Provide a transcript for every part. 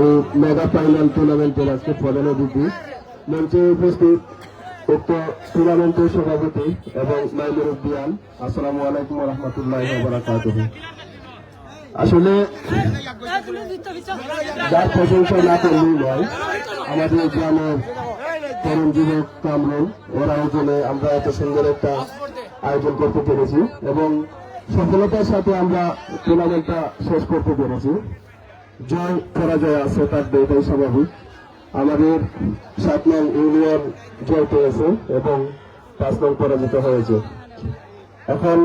ও mega final টুর্নামেন্টের আজকে প্রধান অতিথি। মঞ্চে উপস্থিত উক্ত টুর্নামেন্টের সভাপতি এবং মাইনুর উদ্দিয়ান আসসালামু আলাইকুম রহমতুল্লাহ আসলে যার প্রশংসা না করলেই নয়, আমাদের গ্রামের তরুণ যুবক কামরুল ওর আয়োজনে আমরা এত সুন্দর একটা আয়োজন করতে পেরেছি এবং সফলতার সাথে আমরা টুর্নামেন্টটা শেষ করতে পেরেছি। জয় পরাজয় আছে থাকবে এটাই স্বাভাবিক। আমাদের সাত নং ইউনিয়ন জয় পেয়েছে এবং পাঁচ নং পরাজিত হয়েছে। এখন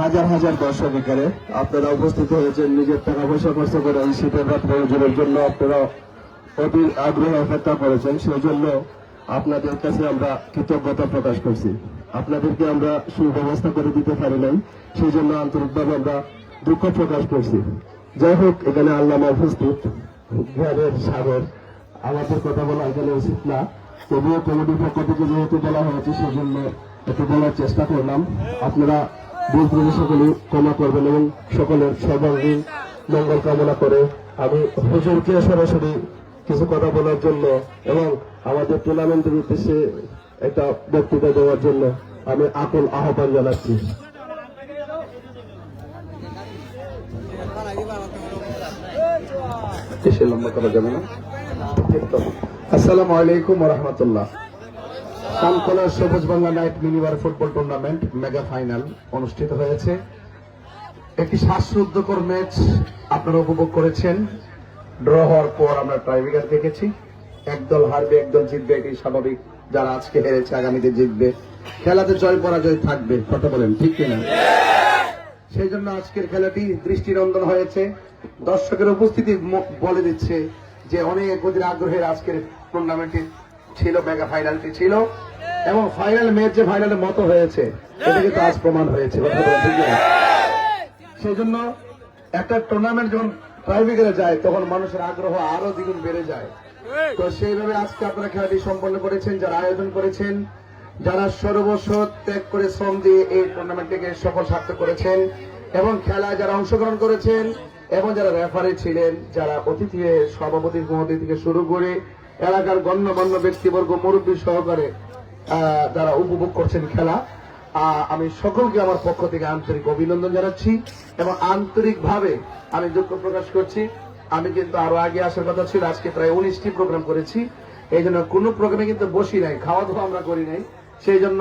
হাজার হাজার দর্শক এখানে আপনারা উপস্থিত হয়েছেন, নিজের টাকা পয়সা খরচ করে এই শীতের রাত প্রয়োজনের জন্য আপনারা অতি আগ্রহে অপেক্ষা করেছেন। সেই জন্য আপনাদের কাছে আমরা কৃতজ্ঞতা প্রকাশ করছি। আপনাদেরকে আমরা সুব্যবস্থা করে দিতে পারি নাই সেই জন্য আন্তরিকভাবে আমরা দুঃখ প্রকাশ করছি। যাই হোক, এখানে আল্লামা উপস্থিত। জ্ঞানের সাগর। আমাদের কথা বলা এখানে উচিত না। তবুও কমিটির পক্ষ থেকে যেহেতু বলা হয়েছে সেই জন্য একটু বলার চেষ্টা করলাম। আপনারা ভুল সকলে ক্ষমা করবেন এবং সকলের সর্বাঙ্গীন মঙ্গল কামনা করে আমি হুজুরকে সরাসরি কিছু কথা বলার জন্য এবং আমাদের টুর্নামেন্টের উদ্দেশ্যে একটা বক্তৃতা দেওয়ার জন্য আমি আকুল আহ্বান জানাচ্ছি। বেশি লম্বা করা যাবে না। আসসালামু আলাইকুম রহমতুল্লাহ সবুজ Bangla night football tournament mega final অনুষ্ঠিত হয়েছে। একটি শ্বাসরুদ্ধকর ম্যাচ আপনারা উপভোগ করেছেন। ড্র হওয়ার পর আমরা ট্রাইব্রেকার দেখেছি। একদল হারবে, একদল জিতবে এটি স্বাভাবিক। যারা আজকে হেরেছে, আগামীতে জিতবে। খেলাতে জয়, পরাজয় থাকবে, কথা বলেন, ঠিক কিনা? সেই জন্য আজকের খেলাটি দৃষ্টিনন্দন হয়েছে। দর্শকের উপস্থিতি বলে দিচ্ছে যে অনেক অধীর আগ্রহের আজকের টুর্নামেন্টটি ছিল মেগা ফাইনালটি ছিল এবং ফাইনাল ম্যাচ যে ফাইনালের মতো হয়েছে, এটা কিন্তু আজ প্রমাণ হয়েছে? সেই জন্য একটা টুর্নামেন্ট যখন ট্রাইব্রেকারে যায়, তখন মানুষের আগ্রহ আরও দ্বিগুণ বেড়ে যায়। তো সেইভাবে আজকে আপনারা খেলাটি সম্পন্ন করেছেন, যারা আয়োজন করেছেন যারা সর্বস্ব ত্যাগ করে শ্রম দিয়ে এই টুর্নামেন্টটিকে সফল সার্থক করেছেন এবং খেলায় যারা অংশগ্রহণ করেছেন এবং যারা রেফারি ছিলেন, যারা অতিথি, সভাপতি মহোদয় থেকে শুরু করে এলাকার গণ্যমান্য ব্যক্তিবর্গ, মুরব্বী সহকারে যারা উপভোগ করছেন খেলা আমি সকলকে আমার পক্ষ থেকে আন্তরিক অভিনন্দন জানাচ্ছি এবং আন্তরিকভাবে আমি দুঃখ প্রকাশ করছি। আমি কিন্তু আরও আগে আসার কথা ছিল, আজকে প্রায় উনিশটি প্রোগ্রাম করেছি। এই জন্য কোনো প্রোগ্রামে কিন্তু বসি নাই খাওয়া দাওয়া আমরা করি নাই। সেই জন্য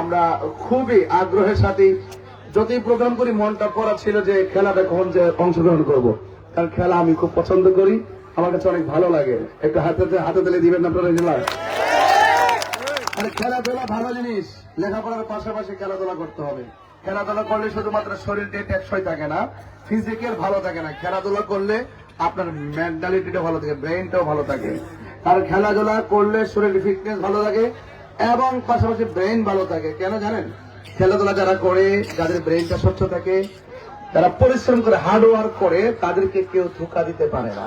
আমরা খুবই আগ্রহের সাথে যতই প্রোগ্রাম করি, মনটা করা ছিল যে খেলাটা কখন যে অংশগ্রহণ করব। কারণ খেলা আমি খুব পছন্দ করি। আমার কাছে অনেক ভালো লাগে। একটু হাতে হাতে তুলে দিবেন আপনারা জেলায় মানে খেলাধুলা ভালো জিনিস। লেখাপড়ার পাশাপাশি খেলাধুলা করতে হবে। খেলাধুলা করলে শুধুমাত্র শরীরটা টেকসই থাকে না ফিজিক্যাল ভালো থাকে না। খেলাধুলা করলে আপনার মেন্টালিটিটা ভালো থাকে ব্রেনটাও ভালো থাকে। আর খেলাধুলা করলে শরীরের ফিটনেস ভালো থাকে। এবং পাশাপাশি ব্রেন ভালো থাকে। কেন জানেন? খেলাধুলা যারা করে, যাদের ব্রেনটা স্বচ্ছ থাকে যারা পরিশ্রম করে হার্ড ওয়ার্ক করে, তাদেরকে কেউ ধোকা দিতে পারে না।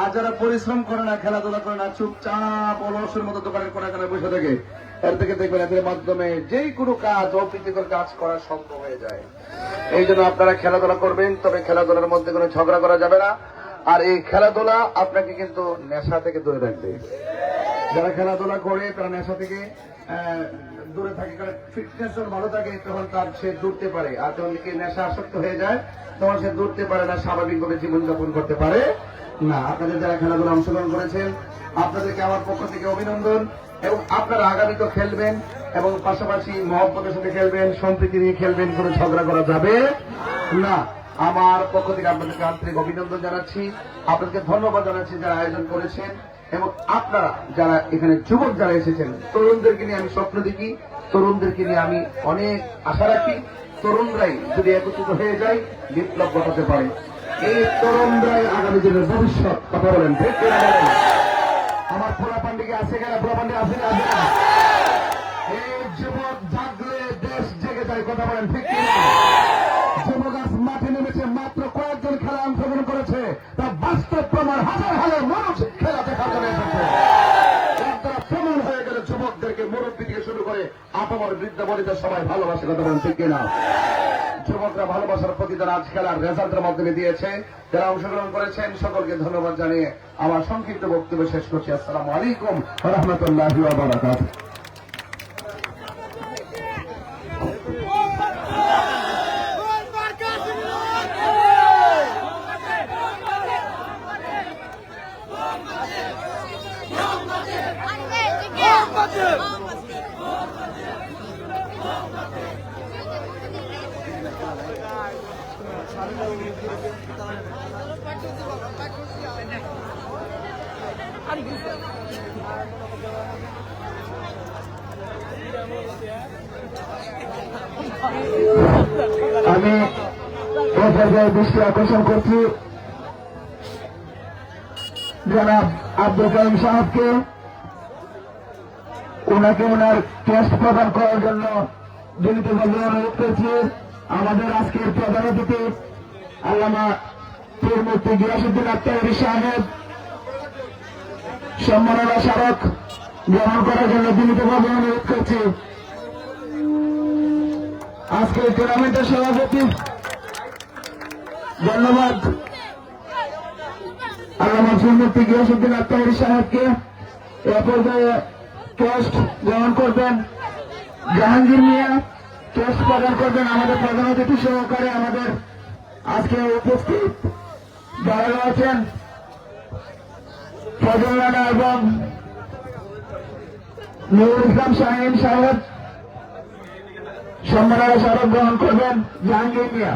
আর যারা পরিশ্রম করে না, খেলাধুলা করে না, চুপচাপ অলসের মতো দোকানের কোনা কোনায় বসে থাকে, এর থেকে দেখবেন এদের মাধ্যমে যেই কোনো কাজ অপ্রীতিকর কাজ করা সম্ভব হয়ে যায়। এই জন্য আপনারা খেলাধুলা করবেন, তবে খেলাধুলার মধ্যে কোনো ঝগড়া করা যাবে না। আর এই খেলাধুলা আপনাকে কিন্তু নেশা থেকে দূরে রাখবে। যারা খেলাধুলা করে, তারা নেশা থেকে দূরে থাকে, কারণ ফিটনেস যখন ভালো থাকে, তখন তার সে দূরতে পারে। আর যখন নেশা আসক্ত হয়ে যায়, তখন সে দূরতে পারে না, স্বাভাবিকভাবে জীবনযাপন করতে পারে না। আপনাদের যারা খেলাধুলা অংশগ্রহণ করেছেন, আপনাদেরকে আমার পক্ষ থেকে অভিনন্দন, এবং আপনারা আগামীতে খেলবেন, এবং পাশাপাশি মহব্বতের সাথে খেলবেন, সম্প্রীতি নিয়ে খেলবেন, কোনো ঝগড়া করা যাবে না। আমার পক্ষ থেকে আপনাদেরকে আন্তরিক অভিনন্দন জানাচ্ছি। আপনাদেরকে ধন্যবাদ জানাচ্ছি যারা আয়োজন করেছেন। এবং আপনারা যারা এখানে যুবক যারা এসেছেন, তরুণদেরকে নিয়ে আমি স্বপ্ন দেখি, তরুণদেরকে নিয়ে আমি অনেক আশা রাখি, তরুণরাই যদি একত্রিত হয়ে যায়, বিপ্লব ঘটাতে পারে। এই তরুণরাই আগামী দিনের ভবিষ্যৎ, কথা বলেন? আমার পোলা পান্ডিকে আছে কিনা? পোলা পান্ডি আছে না এই যুবক জাগলে দেশ জেগে যায়, কথা বলেন, ঠিক যুবক আজ মাঠে নেমেছে মাত্র আপামর বৃদ্ধ বনিতা সবাই ভালোবাসে কথা বলেন কিনা যুবক অভিভাবকরা ভালোবাসার প্রতিদান আজ খেলার রেজাল্টের মাধ্যমে দিয়েছে যারা অংশগ্রহণ করেছেন সকলকে ধন্যবাদ জানিয়ে আমার সংক্ষিপ্ত বক্তব্য শেষ করছি আসসালামু আলাইকুম রহমতুল্লাহ বারাকাত আমি এ পর্যায়ে দৃষ্টি আকর্ষণ করছি। জনাব আব্দুল কাইম সাহেবকে। ওনাকে ওনার টেস্ট প্রদান করার জন্য জড়িতভাবে অনুরোধ করছি আমাদের আজকের প্রধান অতিথি আল্লামা পীরমূর্তি গিয়াসুদ্দিন আত্মারি সাহেব। সম্মাননা স্মারক গ্রহণ করার জন্য জড়িতভাবে অনুরোধ করছি। আজকের টুর্নামেন্টের সভাপতি, ধন্যবাদ। আল্লামা সুন্নতি গিয়াসুদ্দিন আত্মারি সাহেবকে এ পর্যায়ে টেস্ট গ্রহণ করবেন। জাহাঙ্গীর মিয়া টেস্ট প্রদান করবেন আমাদের প্রধান অতিথি সহকারে আমাদের আজকে উপস্থিত যারা আছেন ফজল রানা এবং নুরুল ইসলাম শাহিন সাহেব সম্মানের স্মারক গ্রহণ করবেন জাহাঙ্গীর মিয়া।